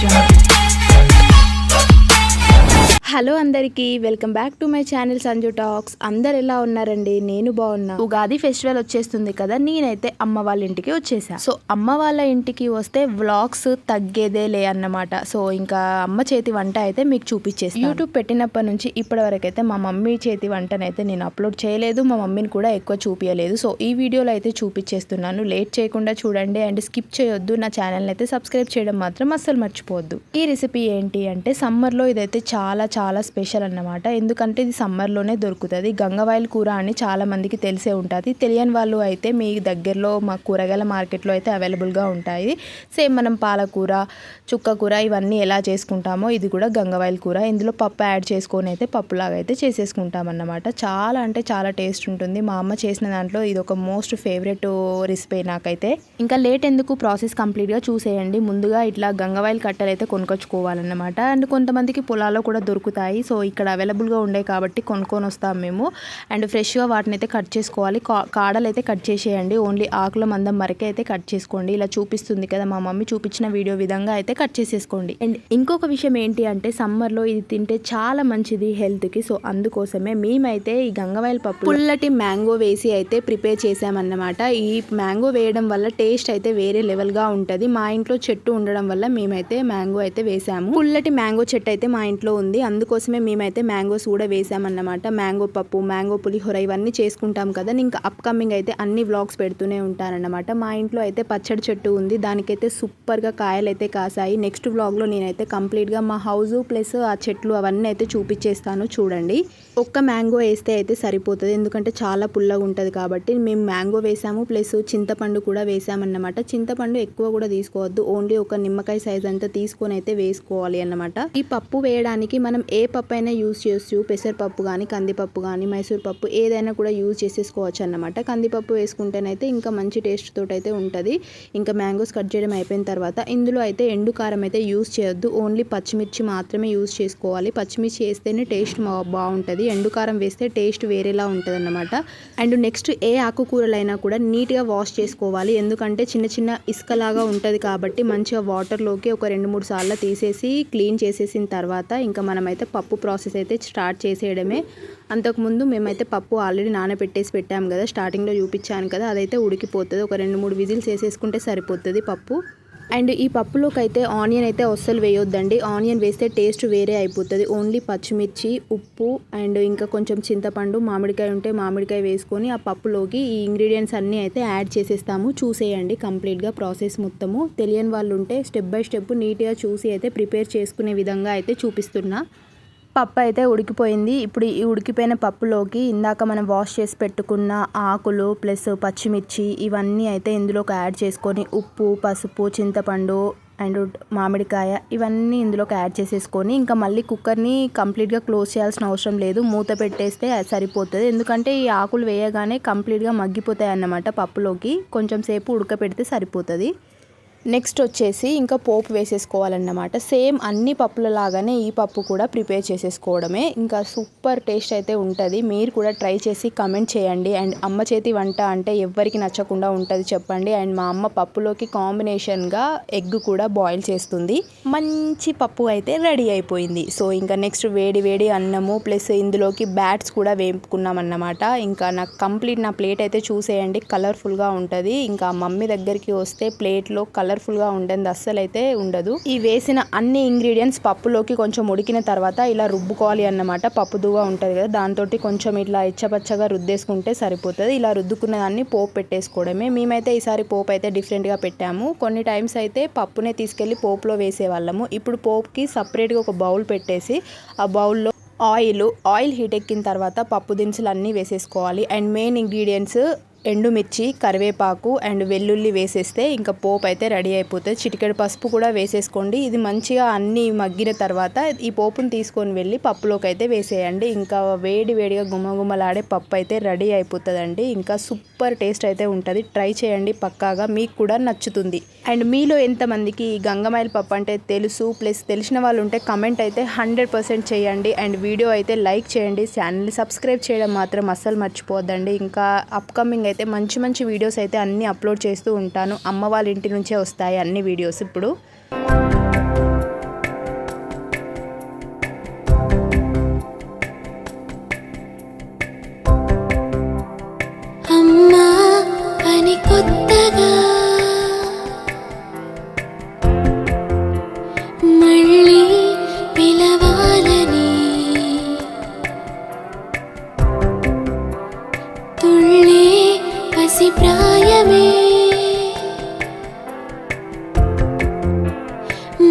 question. Hello అందరికీ welcome back to my channel Sanju talks. అందరు ఎలా ఉన్నారండి? నేను బాగున్నా. ఉగాది ఫెస్టివల్ వచ్చేస్తుంది కదా నేనైతే అమ్మ వాళ్ళ ఇంటికి వచ్చేసా. సో అమ్మ వాళ్ళ ఇంటికి వస్తే వ్లాగ్స్ తగ్గేదే లే అన్నమాట. సో ఇంకా అమ్మ చేతి వంట అయితే మీకు చూపించేసి యూట్యూబ్ పెట్టినప్పటి నుంచి ఇప్పటి వరకు అయితే మా మమ్మీ చేతి వంటనైతే నేను అప్లోడ్ చేయలేదు. మా మమ్మీని కూడా ఎక్కువ చూపించలేదు సో ఈ వీడియోలో అయితే చూపించేస్తున్నాను లేట్ చేయకుండా చూడండి అండ్ స్కిప్ చేయొద్దు. నా ఛానల్ అయితే సబ్స్క్రైబ్ చేయడం మాత్రం అస్సలు మర్చిపోవద్దు. ఈ రెసిపీ ఏంటి అంటే సమ్మర్లో ఇదైతే చాలా చాలా స్పెషల్ అన్నమాట. ఎందుకంటే ఇది సమ్మర్లోనే దొరుకుతుంది. గంగవాయిల్ కూర అని చాలామందికి తెలిసే ఉంటుంది. తెలియని వాళ్ళు అయితే మీ దగ్గరలో మా కూరగాయల మార్కెట్లో అయితే అవైలబుల్గా ఉంటాయి. సేమ్ మనం పాలకూర చుక్క కూర ఇవన్నీ ఎలా చేసుకుంటామో ఇది కూడా గంగవాయిల్ కూర. ఇందులో పప్పు యాడ్ చేసుకొని అయితే పప్పులాగా అయితే చేసేసుకుంటాం అన్నమాట చాలా అంటే చాలా టేస్ట్ ఉంటుంది. మా అమ్మ చేసిన దాంట్లో ఇది ఒక మోస్ట్ ఫేవరెట్ రెసిపీ నాకైతే. ఇంకా లేట్ ఎందుకు ప్రాసెస్ కంప్లీట్గా చూసేయండి. ముందుగా ఇట్లా గంగవాయిల్ కట్టలు అయితే కొనుక్కొచ్చుకోవాలన్నమాట. అండ్ కొంతమందికి పొలాల్లో కూడా దొరుకుతాయి. సో ఇక్కడ అవైలబుల్గా ఉండే కాబట్టి కొనుక్కొని వస్తాం మేము. అండ్ ఫ్రెష్గా వాటిని అయితే కట్ చేసుకోవాలి. కా- కాడలు అయితే కట్ చేసేయండి. ఓన్లీ ఆకుల మందం వరకే అయితే కట్ చేసుకోండి. ఇలా చూపిస్తుంది కదా మా మమ్మీ చూపించిన వీడియో విధంగా అయితే కట్ చేసేసుకోండి. అండ్ ఇంకొక విషయం ఏంటి అంటే సమ్మర్లో ఇది తింటే చాలా మంచిది హెల్త్కి. సో అందుకోసమే మేమైతే ఈ గంగవాయల పప్పు పుల్లటి మ్యాంగో వేసి అయితే ప్రిపేర్ చేసామన్నమాట. ఈ మ్యాంగో వేయడం వల్ల టేస్ట్ అయితే వేరే లెవెల్గా ఉంటుంది. మా ఇంట్లో చెట్టు ఉండడం వల్ల మేమైతే మ్యాంగో అయితే వేసాము. పుల్లటి మ్యాంగో చెట్టు అయితే మా ఇంట్లో ఉంది. అందుకోసమే మేమైతే మ్యాంగోస్ కూడా వేసామన్నమాట. మ్యాంగో పప్పు మ్యాంగో పులిహోర ఇవన్నీ చేసుకుంటాం కదా ఇంకా అప్కమింగ్ అయితే అన్ని వ్లాగ్స్ పెడుతూనే ఉంటానన్నమాట మా ఇంట్లో అయితే పచ్చడి చెట్టు ఉంది దానికైతే సూపర్గా కాయలు అయితే కాసాయి. నెక్స్ట్ వ్లాగ్లో నేనైతే కంప్లీట్గా మా హౌస్ ప్లస్ ఆ చెట్లు అవన్నీ అయితే చూపించేస్తాను చూడండి. ఒక్క మ్యాంగో వేస్తే అయితే సరిపోతుంది ఎందుకంటే చాలా పుల్లగా ఉంటుంది కాబట్టి మేము మ్యాంగో వేసాము ప్లస్ చింతపండు కూడా వేసామన్నమాట. చింతపండు ఎక్కువ కూడా తీసుకోవద్దు ఓన్లీ ఒక నిమ్మకాయ సైజ్ అంతా తీసుకొని అయితే వేసుకోవాలి అన్నమాట. ఈ పప్పు వేయడానికి మనం ఏ పప్పు అయినా యూజ్ చేసు పెసరపప్పు కానీ కందిపప్పు కానీ మైసూర్ పప్పు ఏదైనా కూడా యూజ్ చేసేసుకోవచ్చు అన్నమాట. కందిపప్పు వేసుకుంటేనైతే ఇంకా మంచి టేస్ట్ తోటి అయితే ఉంటుంది. ఇంకా మ్యాంగోస్ కట్ చేయడం అయిపోయిన తర్వాత ఇందులో అయితే ఎండు కారం అయితే యూజ్ చేయొద్దు. ఓన్లీ పచ్చిమిర్చి మాత్రమే యూజ్ చేసుకోవాలి. పచ్చిమిర్చి వేస్తేనే టేస్ట్ బాగుంటుంది. ఎండు కారం వేస్తే టేస్ట్ వేరేలా ఉంటుంది అన్నమాట అండ్ నెక్స్ట్ ఏ ఆకుకూరలైనా కూడా నీట్గా వాష్ చేసుకోవాలి. ఎందుకంటే చిన్న చిన్న ఇసుకలాగా ఉంటుంది కాబట్టి మంచిగా వాటర్లోకి ఒక రెండు మూడు సార్లు తీసేసి క్లీన్ చేసేసిన తర్వాత ఇంకా మనమైతే పప్పు ప్రాసెస్ అయితే స్టార్ట్ చేసేయడమే. అంతకుముందు మేమైతే పప్పు ఆల్రెడీ నానబెట్టేసి పెట్టాము కదా స్టార్టింగ్లో చూపించాను కదా అదైతే ఉడికిపోతుంది. ఒక రెండు మూడు విజిల్స్ వేసేసుకుంటే సరిపోతుంది పప్పు. అండ్ ఈ పప్పులోకి అయితే ఆనియన్ అయితే అస్సలు వేయొద్దండి. ఆనియన్ వేస్తే టేస్ట్ వేరే అయిపోతుంది. ఓన్లీ పచ్చిమిర్చి ఉప్పు అండ్ ఇంకా కొంచెం చింతపండు మామిడికాయ ఉంటే మామిడికాయ వేసుకొని ఆ పప్పులోకి ఈ ఇంగ్రీడియంట్స్ అన్నీ అయితే యాడ్ చేసేస్తాము. చూసేయండి కంప్లీట్గా ప్రాసెస్ మొత్తము. తెలియని వాళ్ళు ఉంటే స్టెప్ బై స్టెప్ నీట్గా చూసి అయితే ప్రిపేర్ చేసుకునే విధంగా అయితే చూపిస్తున్నా. పప్పు అయితే ఉడికిపోయింది. ఇప్పుడు ఈ ఉడికిపోయిన పప్పులోకి ఇందాక మనం వాష్ చేసి పెట్టుకున్న ఆకులు ప్లస్ పచ్చిమిర్చి ఇవన్నీ అయితే ఇందులోకి యాడ్ చేసుకొని ఉప్పు పసుపు చింతపండు అండ్ మామిడికాయ ఇవన్నీ ఇందులోకి యాడ్ చేసేసుకొని ఇంకా మళ్ళీ కుక్కర్ని కంప్లీట్గా క్లోజ్ చేయాల్సిన అవసరం లేదు. మూత పెట్టేస్తే సరిపోతుంది. ఎందుకంటే ఈ ఆకులు వేయగానే కంప్లీట్గా మగ్గిపోతాయి అన్నమాట పప్పులోకి. కొంచెం సేపు ఉడకపెడితే సరిపోతుంది. నెక్స్ట్ వచ్చేసి ఇంకా పోపు వేసేసుకోవాలన్నమాట. సేమ్ అన్ని పప్పుల లాగానే ఈ పప్పు కూడా ప్రిపేర్ చేసేసుకోవడమే. ఇంకా సూపర్ టేస్ట్ అయితే ఉంటుంది. మీరు కూడా ట్రై చేసి కమెంట్ చేయండి. అండ్ అమ్మ చేతి వంట అంటే ఎవ్వరికి నచ్చకుండా ఉంటుంది చెప్పండి. అండ్ మా అమ్మ పప్పులోకి కాంబినేషన్గా ఎగ్ కూడా బాయిల్ చేస్తుంది. మంచి పప్పు అయితే రెడీ అయిపోయింది. సో ఇంకా నెక్స్ట్ వేడి వేడి అన్నము ప్లస్ ఇందులోకి బ్యాట్స్ కూడా వేపుకున్నాం అన్నమాట ఇంకా నాకు కంప్లీట్ నా ప్లేట్ అయితే చూసేయండి. కలర్ఫుల్గా ఉంటుంది. ఇంకా మమ్మీ దగ్గరికి వస్తే ప్లేట్లో కలర్ కలర్ఫుల్గా ఉండేది అస్సలు అయితే ఉండదు. ఈ వేసిన అన్ని ఇంగ్రీడియంట్స్ పప్పులోకి కొంచెం ఉడికిన తర్వాత ఇలా రుబ్బుకోవాలి అన్నమాట. పప్పు దువ్వ ఉంటుంది కదా దాంతో కొంచెం ఇట్లా ఇచ్చపచ్చగా రుద్దేసుకుంటే సరిపోతుంది. ఇలా రుద్దుకున్న దాన్ని పోపు పెట్టేసుకోవడమే. మేమైతే ఈసారి పోపు అయితే డిఫరెంట్గా పెట్టాము. కొన్ని టైమ్స్ అయితే పప్పునే తీసుకెళ్ళి పోపులో వేసేవాళ్ళము. ఇప్పుడు పోపుకి సపరేట్గా ఒక బౌల్ పెట్టేసి ఆ బౌల్లో ఆయిల్ ఆయిల్ హీట్ ఎక్కిన తర్వాత పప్పు దినుసులు అన్నీ వేసేసుకోవాలి. అండ్ మెయిన్ ఇంగ్రీడియంట్స్ ఎండుమిర్చి కరివేపాకు అండ్ వెల్లుల్లి వేసేస్తే ఇంకా పోపు అయితే రెడీ అయిపోతుంది. చిటికెడు పసుపు కూడా వేసేసుకోండి. ఇది మంచిగా అన్నీ మగ్గిన తర్వాత ఈ పోపును తీసుకొని వెళ్ళి పప్పులోకి అయితే వేసేయండి. ఇంకా వేడి వేడిగా గుమగుమలాడే పప్పు అయితే రెడీ అయిపోతుందండి. ఇంకా సూపర్ టేస్ట్ అయితే ఉంటుంది. ట్రై చేయండి పక్కాగా. మీకు కూడా నచ్చుతుంది. అండ్ మీలో ఎంతమందికి ఈ గంగమాయిల పప్పు అంటే తెలుసు ప్లస్ తెలిసిన వాళ్ళు ఉంటే కమెంట్ అయితే హండ్రెడ్ పర్సెంట్ చేయండి. అండ్ వీడియో అయితే లైక్ చేయండి. ఛానల్ని సబ్స్క్రైబ్ చేయడం మాత్రం అస్సలు మర్చిపోద్దండి ఇంకా అప్కమింగ్ అయితే మంచి మంచి వీడియోస్ అయితే అన్నీ అప్లోడ్ చేస్తూ ఉంటాను. అమ్మ వాళ్ళ ఇంటి నుంచే వస్తాయి అన్ని వీడియోస్ ఇప్పుడు.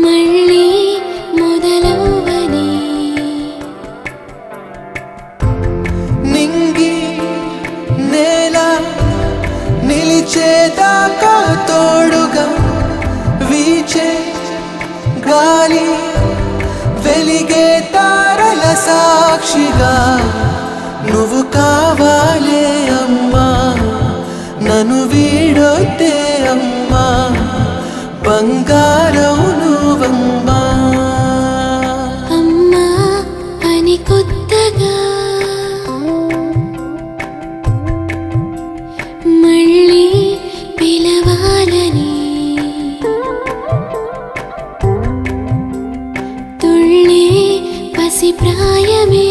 మళ్ళీ మొదలవ్వని నింగి నేల నిలిచేదాకా తోడుగా వీచే గాలి వెలిగే తారల సాక్షిగా నువ్వు కావాలే అమ్మా నన్ను వీడొద్దే అమ్మా. బంగారం నువ్వమ్మా అమ్మా అని కొత్తగా. మళ్ళీ పిలవాలని. తుళ్ళే పసి ప్రాయమే.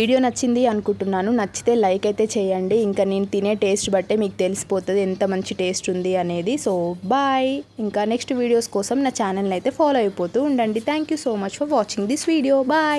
వీడియో నచ్చింది అనుకుంటున్నాను. నచ్చితే లైక్ అయితే చేయండి. ఇంకా నేను తినే టేస్ట్ బట్టే మీకు తెలిసిపోతుంది ఎంత మంచి టేస్ట్ ఉంది అనేది. So bye. ఇంకా నెక్స్ట్ వీడియోస్ కోసం నా ఛానల్ని అయితే ఫాలో అయిపోతూ ఉండండి. Thank you so much for watching this video bye